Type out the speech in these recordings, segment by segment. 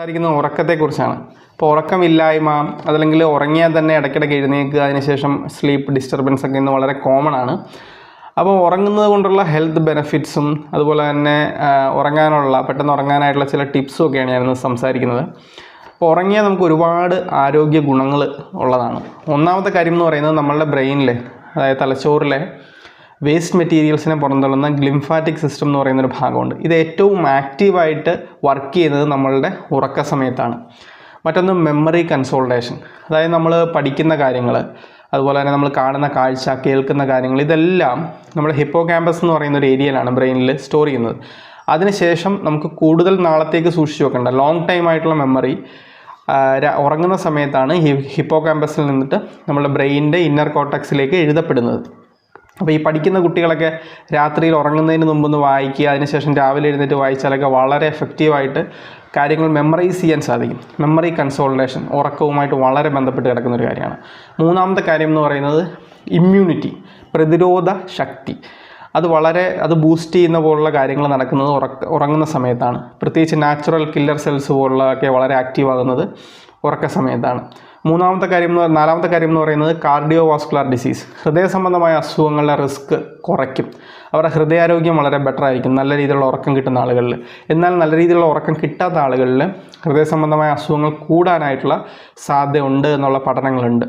സംസാരിക്കുന്നത് ഉറക്കത്തെക്കുറിച്ചാണ്. അപ്പോൾ ഉറക്കമില്ലായ്മ അതല്ലെങ്കിൽ ഉറങ്ങിയാൽ തന്നെ ഇടയ്ക്കിടയ്ക്ക് എഴുന്നേൽക്കുക അതിനുശേഷം സ്ലീപ്പ് ഡിസ്റ്റർബൻസ് ഒക്കെ ഇന്ന് വളരെ കോമൺ ആണ്. അപ്പോൾ ഉറങ്ങുന്നത് കൊണ്ടുള്ള ഹെൽത്ത് ബെനഫിറ്റ്സും അതുപോലെ തന്നെ ഉറങ്ങാനുള്ള പെട്ടെന്ന് ഉറങ്ങാനായിട്ടുള്ള ചില ടിപ്സും ഒക്കെയാണ് ഞാനിന്ന് സംസാരിക്കുന്നത്. അപ്പോൾ ഉറങ്ങിയാൽ നമുക്ക് ഒരുപാട് ആരോഗ്യ ഗുണങ്ങൾ ഉള്ളതാണ്. ഒന്നാമത്തെ കാര്യം എന്ന് പറയുന്നത് നമ്മളുടെ ബ്രെയിനിലെ അതായത് തലച്ചോറിലെ വേസ്റ്റ് മെറ്റീരിയൽസിനെ പുറന്തള്ളുന്ന ഗ്ലിംഫാറ്റിക് സിസ്റ്റം എന്ന് പറയുന്നൊരു ഭാഗമുണ്ട്. ഇത് ഏറ്റവും ആക്റ്റീവായിട്ട് വർക്ക് ചെയ്യുന്നത് നമ്മളുടെ ഉറക്ക സമയത്താണ്. മറ്റൊന്ന് മെമ്മറി കൺസോൾട്ടേഷൻ അതായത് നമ്മൾ പഠിക്കുന്ന കാര്യങ്ങൾ അതുപോലെ തന്നെ നമ്മൾ കാണുന്ന കാഴ്ച കേൾക്കുന്ന കാര്യങ്ങൾ ഇതെല്ലാം നമ്മുടെ ഹിപ്പോ ക്യാമ്പസ് എന്ന് പറയുന്ന ഒരു ഏരിയയിലാണ് ബ്രെയിനിൽ സ്റ്റോർ ചെയ്യുന്നത്. അതിനുശേഷം നമുക്ക് കൂടുതൽ നാളത്തേക്ക് സൂക്ഷിച്ചു വെക്കേണ്ട ലോങ് ടൈം ആയിട്ടുള്ള മെമ്മറി ഉറങ്ങുന്ന സമയത്താണ് ഹിപ്പോ ക്യാമ്പസിൽ നിന്നിട്ട് നമ്മുടെ ബ്രെയിനിന്റെ ഇന്നർ കോട്ടക്സിലേക്ക് എഴുതപ്പെടുന്നത്. അപ്പോൾ ഈ പഠിക്കുന്ന കുട്ടികളൊക്കെ രാത്രിയിൽ ഉറങ്ങുന്നതിന് മുമ്പൊന്ന് വായിക്കുക അതിനുശേഷം രാവിലെ എഴുന്നേറ്റ് വായിച്ചാലൊക്കെ വളരെ എഫക്റ്റീവായിട്ട് കാര്യങ്ങൾ മെമ്മറൈസ് ചെയ്യാൻ സാധിക്കും. മെമ്മറി കൺസോൾട്ടേഷൻ ഉറക്കവുമായിട്ട് വളരെ ബന്ധപ്പെട്ട് കിടക്കുന്ന ഒരു കാര്യമാണ്. മൂന്നാമത്തെ കാര്യം എന്ന് പറയുന്നത് ഇമ്മ്യൂണിറ്റി പ്രതിരോധ ശക്തി. അത് വളരെ അത് ബൂസ്റ്റ് ചെയ്യുന്ന പോലുള്ള കാര്യങ്ങൾ നടക്കുന്നത് ഉറങ്ങുന്ന സമയത്താണ്. പ്രത്യേകിച്ച് നാച്ചുറൽ കില്ലർ സെൽസ് പോലുള്ളതൊക്കെ വളരെ ആക്റ്റീവ് ആകുന്നത് ഉറക്ക സമയത്താണ്. മൂന്നാമത്തെ കാര്യം എന്ന് നാലാമത്തെ കാര്യം എന്ന് പറയുന്നത് കാർഡിയോ വാസ്കുലാർ ഡിസീസ് ഹൃദയ സംബന്ധമായ അസുഖങ്ങളുടെ റിസ്ക് കുറയ്ക്കും. അവരുടെ ഹൃദയാരോഗ്യം വളരെ ബെറ്റർ ആയിരിക്കും. നല്ല രീതിയിലുള്ള ഉറക്കം കിട്ടുന്ന ആളുകളിൽ എന്നാൽ നല്ല രീതിയിലുള്ള ഉറക്കം കിട്ടാത്ത ആളുകളിൽ ഹൃദയ സംബന്ധമായ അസുഖങ്ങൾ കൂടാനായിട്ടുള്ള സാധ്യതയുണ്ട് എന്നുള്ള പഠനങ്ങളുണ്ട്.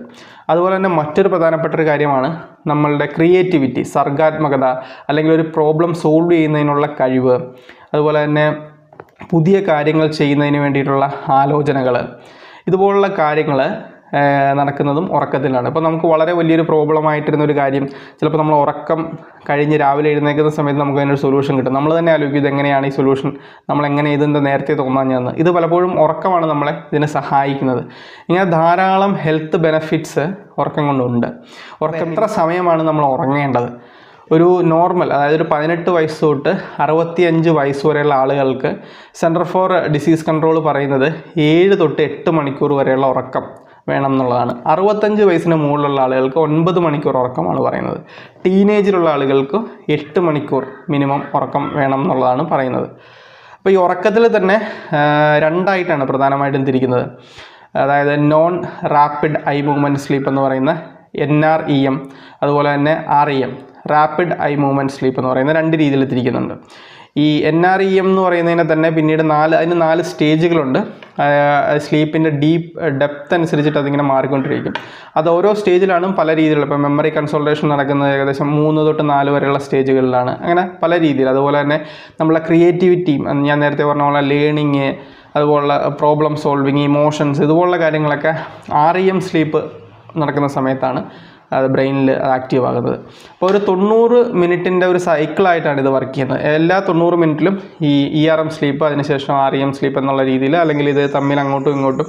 അതുപോലെ തന്നെ മറ്റൊരു പ്രധാനപ്പെട്ട ഒരു കാര്യമാണ് നമ്മളുടെ ക്രിയേറ്റിവിറ്റി സർഗാത്മകത അല്ലെങ്കിൽ ഒരു പ്രോബ്ലം സോൾവ് ചെയ്യുന്നതിനുള്ള കഴിവ്. അതുപോലെ തന്നെ പുതിയ കാര്യങ്ങൾ ചെയ്യുന്നതിന് വേണ്ടിയിട്ടുള്ള ആലോചനകൾ ഇതുപോലുള്ള കാര്യങ്ങൾ നടക്കുന്നതും ഉറക്കത്തിലാണ്. ഇപ്പോൾ നമുക്ക് വളരെ വലിയൊരു പ്രോബ്ലം ആയിട്ടിരുന്ന ഒരു കാര്യം ചിലപ്പോൾ നമ്മൾ ഉറക്കം കഴിഞ്ഞ് രാവിലെ എഴുന്നേൽക്കുന്ന സമയത്ത് നമുക്ക് അതിനൊരു സൊല്യൂഷൻ കിട്ടും. നമ്മൾ തന്നെ ആലോചിക്കും ഇതെങ്ങനെയാണ് ഈ സൊല്യൂഷൻ നമ്മൾ എങ്ങനെ ഇതെന്താ നേരത്തെ തോന്നാഞ്ഞെന്ന് ഇത് പലപ്പോഴും ഉറക്കമാണ് നമ്മളെ ഇതിനെ സഹായിക്കുന്നത്. ഇങ്ങനെ ധാരാളം ഹെൽത്ത് ബെനഫിറ്റ്സ് ഉറക്കം കൊണ്ടുണ്ട്. ഉറക്കം എത്ര സമയമാണ് നമ്മൾ ഉറങ്ങേണ്ടത്? ഒരു നോർമൽ അതായത് ഒരു പതിനെട്ട് വയസ്സ് തൊട്ട് അറുപത്തിയഞ്ച് വയസ്സ് വരെയുള്ള ആളുകൾക്ക് സെന്റർ ഫോർ ഡിസീസ് കൺട്രോൾ പറയുന്നത് ഏഴ് തൊട്ട് എട്ട് മണിക്കൂർ വരെയുള്ള ഉറക്കം വേണം എന്നുള്ളതാണ്. അറുപത്തഞ്ച് വയസ്സിന് മുകളിലുള്ള ആളുകൾക്ക് ഒൻപത് മണിക്കൂർ ഉറക്കമാണ് പറയുന്നത്. ടീനേജിലുള്ള ആളുകൾക്ക് എട്ട് മണിക്കൂർ മിനിമം ഉറക്കം വേണം എന്നുള്ളതാണ് പറയുന്നത്. അപ്പോൾ ഈ ഉറക്കത്തിൽ തന്നെ രണ്ടായിട്ടാണ് പ്രധാനമായിട്ടും തിരിക്കുന്നത്. അതായത് non rapid eye movement sleep എന്ന് പറയുന്ന എൻ ആർ ഇ എം അതുപോലെ തന്നെ R E M rapid eye movement sleep എന്ന് പറയുന്ന രണ്ട് രീതിയിൽ തിരിക്കുന്നുണ്ട് ഈ എൻ ആർ ഇ എം എന്ന് പറയുന്നതിനെ തന്നെ പിന്നീട് നാല് അതിന് നാല് സ്റ്റേജുകളുണ്ട്. സ്ലീപ്പിന്റെ ഡീപ്പ് ഡെപ്ത് അനുസരിച്ചിട്ട് അതിങ്ങനെ മാറിക്കൊണ്ടിരിക്കും. അത് ഓരോ സ്റ്റേജിലാണ് പല രീതിയിലുള്ള ഇപ്പോൾ മെമ്മറി കൺസൾട്ടേഷൻ നടക്കുന്നത് ഏകദേശം മൂന്ന് തൊട്ട് നാല് വരെയുള്ള സ്റ്റേജുകളിലാണ്. അങ്ങനെ പല രീതിയിൽ. അതുപോലെ തന്നെ നമ്മളെ ക്രിയേറ്റിവിറ്റിയും ഞാൻ നേരത്തെ പറഞ്ഞ പോലെ ലേണിങ് അതുപോലുള്ള പ്രോബ്ലം സോൾവിങ് ഇമോഷൻസ് ഇതുപോലുള്ള കാര്യങ്ങളൊക്കെ ആർ ഇ എം സ്ലീപ്പ് നടക്കുന്ന സമയത്താണ്. അത് ബ്രെയിനിൽ ആക്റ്റീവ് ആകുന്നത്. അപ്പോൾ ഒരു തൊണ്ണൂറ് മിനിറ്റിന്റെ ഒരു സൈക്കിളായിട്ടാണ് ഇത് വർക്ക് ചെയ്യുന്നത്. എല്ലാ തൊണ്ണൂറ് മിനിറ്റിലും ഈ ഇ ആർ എം സ്ലീപ്പ് അതിനുശേഷം ആർ ഇ എം സ്ലീപ്പ് എന്നുള്ള രീതിയിൽ അല്ലെങ്കിൽ ഇത് തമ്മിൽ അങ്ങോട്ടും ഇങ്ങോട്ടും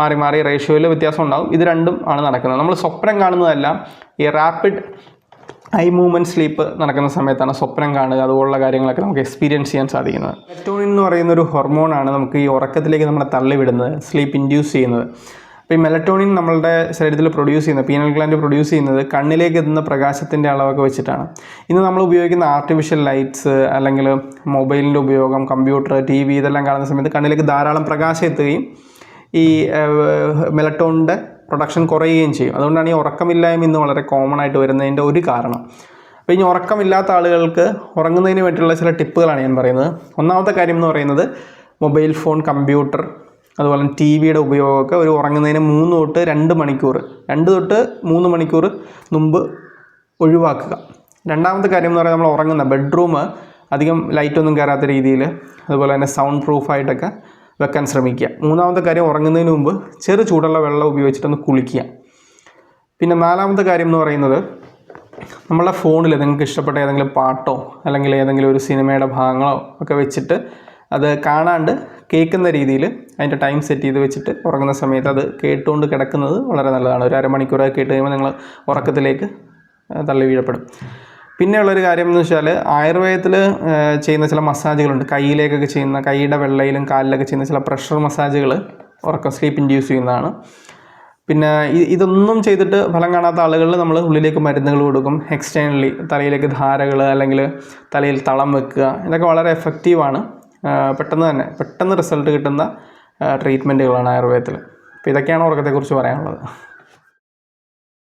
മാറി മാറി റേഷ്യോയിൽ വ്യത്യാസം ഉണ്ടാകും ഇത് രണ്ടും ആണ് നടക്കുന്നത്. നമ്മൾ സ്വപ്നം കാണുന്നതെല്ലാം ഈ റാപ്പിഡ് ഐ മൂവ്മെന്റ് സ്ലീപ്പ് നടക്കുന്ന സമയത്താണ് സ്വപ്നം കാണുക. അതുപോലുള്ള കാര്യങ്ങളൊക്കെ നമുക്ക് എക്സ്പീരിയൻസ് ചെയ്യാൻ സാധിക്കുന്നത്. മെലറ്റോണിൻ എന്ന് പറയുന്ന ഒരു ഹോർമോണാണ് നമുക്ക് ഈ ഉറക്കത്തിലേക്ക് നമ്മളെ തള്ളിവിടുന്നത് സ്ലീപ്പ് ഇൻഡ്യൂസ് ചെയ്യുന്നത്. അപ്പോൾ ഈ മെലറ്റോണിൻ നമ്മളുടെ ശരീരത്തിൽ പ്രൊഡ്യൂസ് ചെയ്യുന്നത് പീനൽ ഗ്ലാൻഡ് പ്രൊഡ്യൂസ് ചെയ്യുന്നത് കണ്ണിലേക്ക് എത്തുന്ന പ്രകാശത്തിന്റെ അളവൊക്കെ വെച്ചിട്ടാണ്. ഇന്ന് നമ്മൾ ഉപയോഗിക്കുന്ന ആർട്ടിഫിഷ്യൽ ലൈറ്റ്സ് അല്ലെങ്കിൽ മൊബൈലിന്റെ ഉപയോഗം കമ്പ്യൂട്ടർ ടി വി ഇതെല്ലാം കാണുന്ന സമയത്ത് കണ്ണിലേക്ക് ധാരാളം പ്രകാശം എത്തുകയും ഈ മെലറ്റോണിന്റെ പ്രൊഡക്ഷൻ കുറയുകയും ചെയ്യും. അതുകൊണ്ടാണ് ഈ ഉറക്കമില്ലായ്മ ഇന്ന് വളരെ കോമൺ ആയിട്ട് വരുന്നതിന്റെ ഒരു കാരണം. അപ്പോൾ ഇനി ഉറക്കമില്ലാത്ത ആളുകൾക്ക് ഉറങ്ങുന്നതിന് വേണ്ടിയുള്ള ചില ടിപ്പുകളാണ് ഞാൻ പറയുന്നത്. ഒന്നാമത്തെ കാര്യം എന്ന് പറയുന്നത് മൊബൈൽ ഫോൺ കമ്പ്യൂട്ടർ അതുപോലെ ടി വിയുടെ ഉപയോഗമൊക്കെ ഒരു ഉറങ്ങുന്നതിന് മൂന്ന് തൊട്ട് രണ്ട് മണിക്കൂർ. രണ്ട് തൊട്ട് മൂന്ന് മണിക്കൂർ മുമ്പ് ഒഴിവാക്കുക. രണ്ടാമത്തെ കാര്യം എന്ന് പറയുന്നത് നമ്മൾ ഉറങ്ങുന്ന ബെഡ്റൂം അധികം ലൈറ്റൊന്നും കയറാത്ത രീതിയിൽ അതുപോലെ തന്നെ സൗണ്ട് പ്രൂഫായിട്ടൊക്കെ വെക്കാൻ ശ്രമിക്കുക. മൂന്നാമത്തെ കാര്യം ഉറങ്ങുന്നതിന് മുമ്പ് ചെറു ചൂടുള്ള വെള്ളം ഉപയോഗിച്ചിട്ടൊന്ന് കുളിക്കുക. പിന്നെ നാലാമത്തെ കാര്യം എന്ന് പറയുന്നത് നമ്മളുടെ ഫോണിൽ നിങ്ങൾക്ക് ഇഷ്ടപ്പെട്ട ഏതെങ്കിലും പാട്ടോ അല്ലെങ്കിൽ ഏതെങ്കിലും ഒരു സിനിമയുടെ ഭാഗങ്ങളോ ഒക്കെ വെച്ചിട്ട് അത് കാണാണ്ട് കേൾക്കുന്ന രീതിയിൽ അതിന്റെ ടൈം സെറ്റ് ചെയ്ത് വെച്ചിട്ട് ഉറങ്ങുന്ന സമയത്ത് അത് കേട്ടുകൊണ്ട് കിടക്കുന്നത് വളരെ നല്ലതാണ്. ഒരു അരമണിക്കൂറൊക്കെ കേട്ട് കഴിയുമ്പോൾ നിങ്ങൾ ഉറക്കത്തിലേക്ക് തള്ളി വീഴപ്പെടും. പിന്നെയുള്ളൊരു കാര്യം എന്ന് വെച്ചാൽ ആയുർവേദത്തിൽ ചെയ്യുന്ന ചില മസാജുകളുണ്ട്. കയ്യിലേക്കൊക്കെ ചെയ്യുന്ന കൈയുടെ വെള്ളയിലും കാലിലൊക്കെ ചെയ്യുന്ന ചില പ്രഷർ മസാജുകൾ ഉറക്കം സ്ലീപ്പ് ഇൻഡ്യൂസ് ചെയ്യുന്നതാണ്. പിന്നെ ഇതൊന്നും ചെയ്തിട്ട് ഫലം കാണാത്ത ആളുകളിൽ നമ്മൾ ഉള്ളിലേക്ക് മരുന്നുകൾ കൊടുക്കും. എക്സ്റ്റേണലി തലയിലേക്ക് ധാരകൾ അല്ലെങ്കിൽ തലയിൽ തളം വെക്കുക. ഇതൊക്കെ വളരെ എഫക്റ്റീവാണ് പെട്ടെന്ന് തന്നെ പെട്ടെന്ന് റിസൾട്ട് കിട്ടുന്ന ട്രീറ്റ്മെന്റുകളാണ് ആയുർവേദത്തിൽ. അപ്പോൾ ഇതൊക്കെയാണ് ഉറക്കത്തെക്കുറിച്ച് പറയാനുള്ളത്.